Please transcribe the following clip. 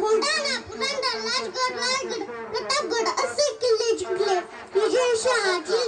बुलढाणा पुरंदर राजगड रायगड प्रतापगड असे किल्ले जिंकले विजय शहाजी